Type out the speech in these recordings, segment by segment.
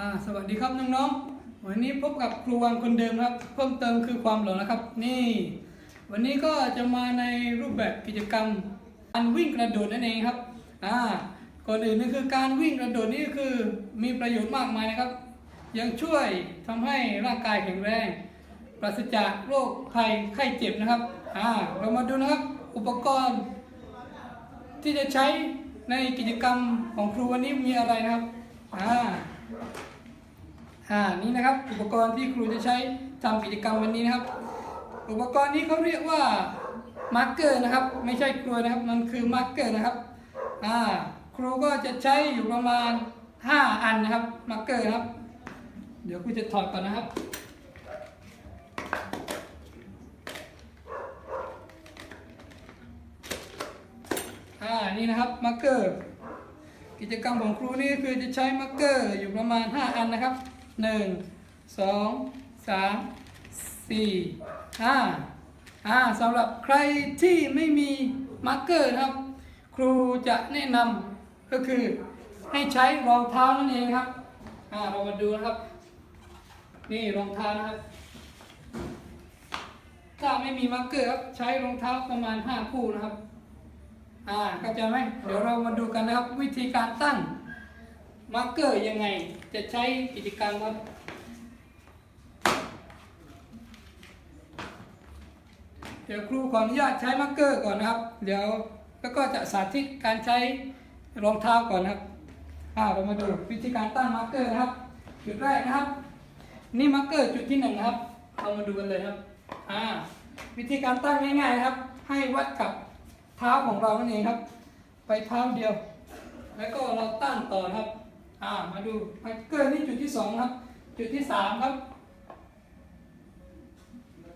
อ่าสวัสดีครับน้องๆ วันนี้พบกับครูวังคนเดิมครับ เพิ่มเติมคือความหล่อนะครับ นี่ วันนี้ก็จะมาในรูปแบบกิจกรรมการวิ่งกระโดดนั่นเองครับอ่าก่อนอื่นนี่คือการวิ่งกระโดดนี่คือมีประโยชน์มากมายนะครับ ยังช่วยทำให้ร่างกายแข็งแรงปราศจากโรคภัยไข้เจ็บนะครับอ่าเรามาดูนะครับอุปกรณ์ ที่จะใช้ในกิจกรรมของครูวันนี้มีอะไรนะครับอ่า อ่านี่นะครับอุปกรณ์ที่ครูจะใช้ทำกิจกรรมวันนี้นะครับ อุปกรณ์นี้เขาเรียกว่ามาร์กเกอร์นะครับ ไม่ใช่กลัวนะครับ มันคือมาร์กเกอร์นะครับอ่าครูก็จะใช้อยู่ประมาณ 5 อันนะครับมาร์กเกอร์นะครับ เดี๋ยวครูจะถอดก่อนนะครับอ่านี่นะครับมาร์กเกอร์กิจกรรมของครูนี่คือจะใช้มาร์กเกอร์อยู่ประมาณ 5 อันนะครับ 1 2 3 4 5อ่าสำหรับใครที่ไม่มีมาร์กเกอร์นะครับ ครูจะแนะนำก็คือให้ใช้รองเท้านั่นเองครับอ่าเรามาดูนะครับ นี่รองเท้านะครับ ถ้าไม่มีมาร์กเกอร์ครับใช้รองเท้าประมาณ 5 คู่นะครับอ่าเข้าใจไหมเดี๋ยวเรามาดูกันนะครับวิธีการตั้ง มาร์กเกอร์ยังไง จะใช้กิจกรรมครับเดี๋ยวครูขออนุญาตใช้มาร์กเกอร์ก่อนนะครับ เดี๋ยวแล้วก็จะสาธิตการใช้รองเท้าก่อนนะครับอ่าเรามาดูวิธีการตั้งมาร์กเกอร์นะครับ จุดแรกนะครับ นี่มาร์กเกอร์จุดที่หนึ่งนะครับ เรามาดูกันเลยครับอ่าวิธีการตั้งง่ายๆนะครับ ให้วัดกับเท้าของเรานั่นเองครับ ไปเท้าเดียว แล้วก็เราตั้งต่อครับ อ่ามาดูมาเกอร์นี่จุดที่สองครับ จุดที่สามครับ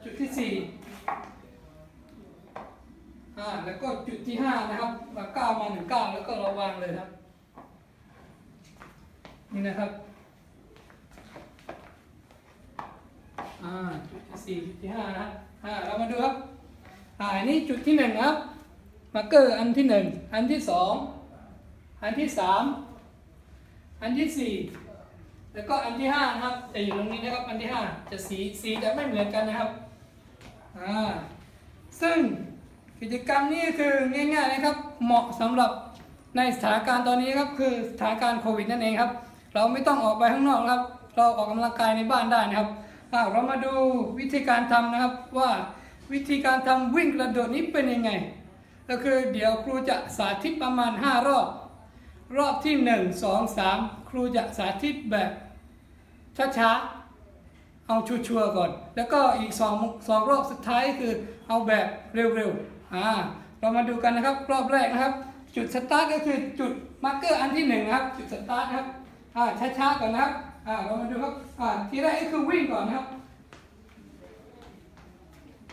จุดที่สี่อ่าแล้วก็จุดที่ห้านะครับเราก้ามาหนึ่งก้าแล้วก็เราวางเลยครับ นี่นะครับอ่าจุดที่สี่จุดที่ห้านะครับอ่าเรามาดูครับอ่าอันนี้จุดที่หนึ่งครับมาเกอร์อันที่หนึ่งอันที่สองอันที่สาม อันที่สี่แล้วก็อันที่ห้านะครับจะอยู่ตรงนี้นะครับอันที่ห้าจะสีสีจะไม่เหมือนกันนะครับอ่าซึ่งกิจกรรมนี้คือง่ายๆนะครับเหมาะสำหรับในสถานการณ์ตอนนี้ครับคือสถานการณ์โควิดนั่นเองครับ เราไม่ต้องออกไปข้างนอกครับ เราออกกำลังกายในบ้านได้นะครับเรามาดูวิธีการทำนะครับว่าวิธีการทำวิ่งกระโดดนี้เป็นยังไง ก็คือเดี๋ยวครูจะสาธิตประมาณ 5 รอบ รอบที่ 1 2 3 ครูจะสาธิตแบบช้าๆ เอาชัวร์ๆก่อน แล้วก็อีก2 2รอบสุดท้ายคือเอาแบบเร็วๆอ่าเรามาดูกันนะครับรอบแรกนะครับ จุดสตาร์ทก็คือจุดมาร์กเกอร์อันที่1นะครับจุดสตาร์ทครับอ่าช้าๆก่อนนะครับอ่าเรามาดูครับอ่าทีแรกก็คือวิ่งก่อนนะครับ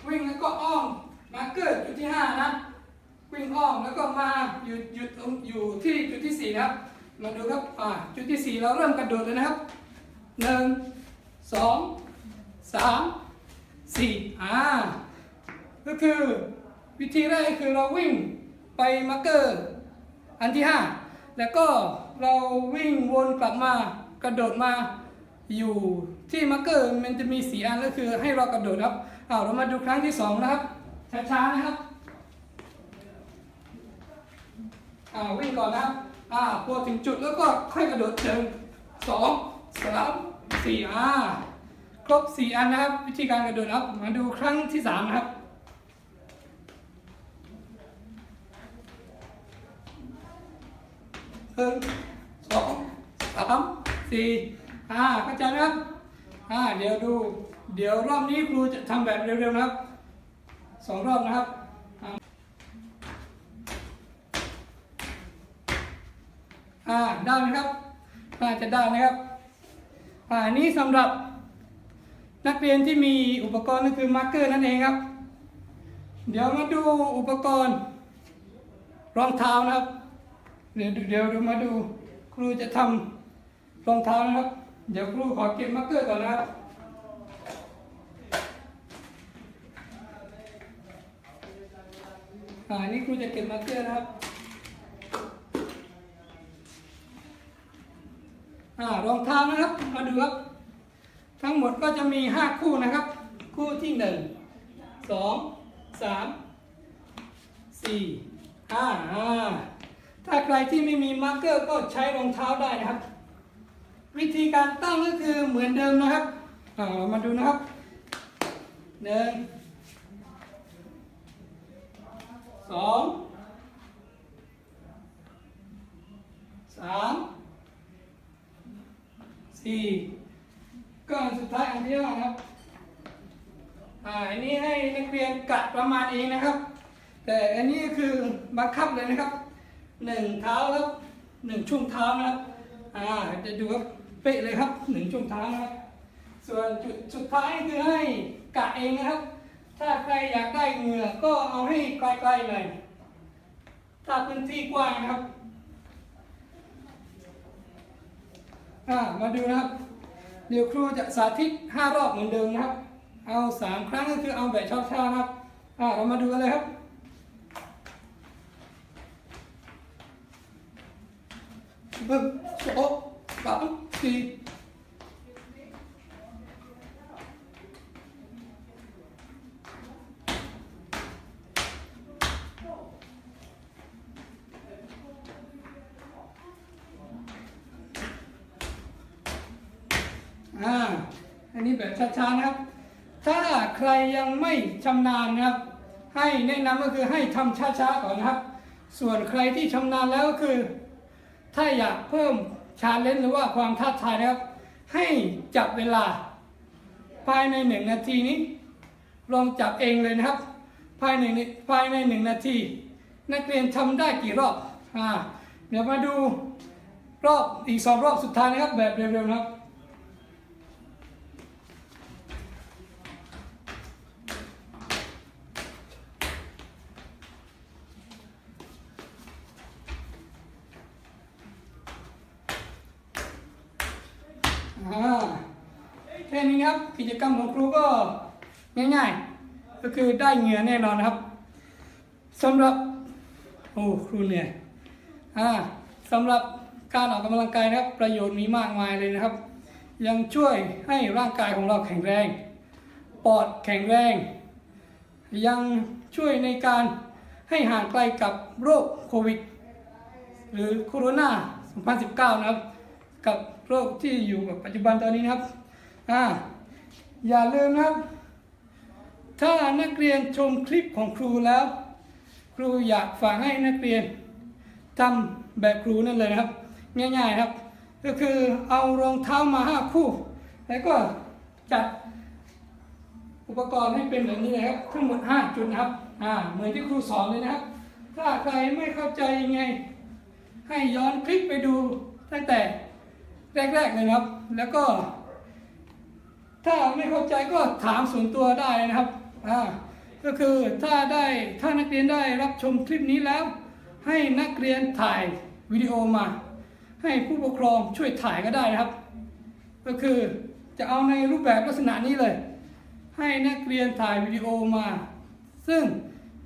วิ่งแล้วก็อ้อมมาร์กเกอร์จุดที่ 5 นะ อ้อมแล้วก็มาหยุดหยุดอยู่ที่จุดที่ 4 นะครับ มาดูครับอ่าจุดที่ 4 เราเริ่มกระโดดเลยนะครับหนึ่งสองสามสี่อ่าก็คือวิธีแรกคือเราวิ่งไปมาร์กเกอร์อันที่ 5 แล้วก็เราวิ่งวนกลับมากระโดดมาอยู่ที่มาร์กเกอร์มันจะมีสีอันก็คือให้เรากระโดดครับอ้าวเรามาดูครั้งที่สองนะครับช้าๆนะครับ อ่า วิ่งก่อนนะครับอ่าพอถึงจุดแล้วก็ค่อยกระโดดหนึ่งสองสามสี่อ่าครบสี่อันนะครับ วิธีการกระโดดครับมาดูครั้งที่สามนะครับหนึ่งสองสามสี่อ่าเข้าใจไหมครับอ่าเดี๋ยวดู เดี๋ยวรอบนี้ครูจะทำแบบเร็วๆนะครับสองรอบนะครับ อ่าได้ไหมครับน่าจะได้นะครับอ่าอันนี้สำหรับนักเรียนที่มีอุปกรณ์ก็คือมาร์กเกอร์นั่นเองครับ เดี๋ยวมาดูอุปกรณ์รองเท้านะครับ เดี๋ยวเดี๋ยวมาดูครูจะทำรองเท้านะครับ เดี๋ยวครูขอเก็บมาร์กเกอร์ก่อนนะครับอ่าอันนี้ครูจะเก็บมาร์กเกอร์นะครับ อ่ารองเท้านะครับ มาดูครับ ทั้งหมดก็จะมี5คู่นะครับ คู่ที่1 2 3 4 5อ่าถ้าใครที่ไม่มีมาร์กเกอร์ก็ใช้รองเท้าได้นะครับ วิธีการตั้งก็คือเหมือนเดิมนะครับอ่าเรามาดูนะครับหนึ่งสองสาม สี่ก็อันสุดท้ายอันที่ห้าครับอ่าอันนี้ให้นักเรียนกัดประมาณเองนะครับ แต่อันนี้คือบังคับเลยนะครับหนึ่งเท้าครับหนึ่งช่วงเท้านะครับอ่าจะดูครับเป๊ะเลยครับหนึ่งช่วงเท้านะครับส่วนจุดสุดท้ายคือให้กะเองนะครับ ถ้าใครอยากได้เหงื่อก็เอาให้ใกล้ๆเลยถ้าพื้นที่กว้างนะครับ อ่ามาดูนะครับ เดี๋ยวครูจะสาธิต 5 รอบเหมือนเดิมนะครับ เอา 3 ครั้งก็คือเอาแบบช้าๆนะครับอ่าเรามาดูกันเลยครับหนึ่งสองสามสี่ อ่าอันนี้แบบช้าๆนะครับ ถ้าใครยังไม่ชำนาญนะครับ ให้แนะนำก็คือให้ทำช้าๆก่อนนะครับ ส่วนใครที่ชำนาญแล้วก็คือ ถ้าอยากเพิ่มชาเลนจ์หรือว่าความท้าทายนะครับ ให้จับเวลา ภายในหนึ่งนาทีนี้ ลองจับเองเลยนะครับ ภายในภายในหนึ่งนาที นักเรียนทำได้กี่รอบอ่าเดี๋ยวมาดูรอบอีกสองรอบสุดท้ายนะครับ แบบเร็วๆนะครับ แค่นี้นะครับกิจกรรมของครูก็ง่ายๆ ก็คือได้เหงื่อแน่นอนนะครับสำหรับโอ้ครูเหนื่อยอ่าสำหรับการออกกำลังกายนะครับ ประโยชน์มีมากมายเลยนะครับ ยังช่วยให้ร่างกายของเราแข็งแรง ปอดแข็งแรง ยังช่วยในการให้ห่างไกลกับโรคโควิด หรือโคโรนา 2019 นะครับ กับโรคที่อยู่กับปัจจุบันตอนนี้นะครับอ่าอย่าลืมนะครับ ถ้านักเรียนชมคลิปของครูแล้ว ครูอยากฝากให้นักเรียนทำแบบครูนั่นเลยนะครับ ง่ายๆครับ ก็คือเอารองเท้ามาห้าคู่ แล้วก็จัดอุปกรณ์ให้เป็นแบบนี้นะครับ ทั้งหมด 5 จุดนะครับอ่าเหมือนที่ครูสอนเลยนะครับ ถ้าใครไม่เข้าใจยังไง ให้ย้อนคลิปไปดูตั้งแต่ แรกๆเลยนะครับ แล้วก็ ถ้าไม่เข้าใจก็ถามส่วนตัวได้นะครับอ่าก็คือถ้าได้ถ้านักเรียนได้รับชมคลิปนี้แล้ว ให้นักเรียนถ่ายวิดีโอมา ให้ผู้ปกครองช่วยถ่ายก็ได้นะครับ ก็คือจะเอาในรูปแบบลักษณะนี้เลย ให้นักเรียนถ่ายวิดีโอมา ซึ่ง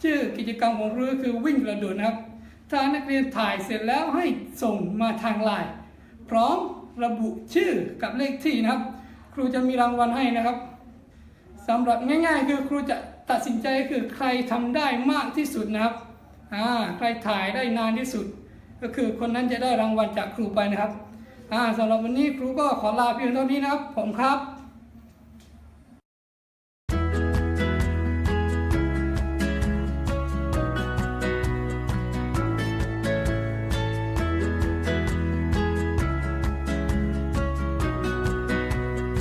ชื่อกิจกรรมของเราก็คือวิ่งกระโดดนะครับ ถ้านักเรียนถ่ายเสร็จแล้วให้ส่งมาทางไลน์พร้อม ระบุชื่อกับเลขที่นะครับ ครูจะมีรางวัลให้นะครับสำหรับง่ายๆ คือครูจะตัดสินใจคือใครทำได้มากที่สุดนะครับอ่าใครถ่ายได้นานที่สุด ก็คือคนนั้นจะได้รางวัลจากครูไปนะครับอ่าสำหรับวันนี้ครูก็ขอลาเพียงเท่านี้นะครับ ผมครับ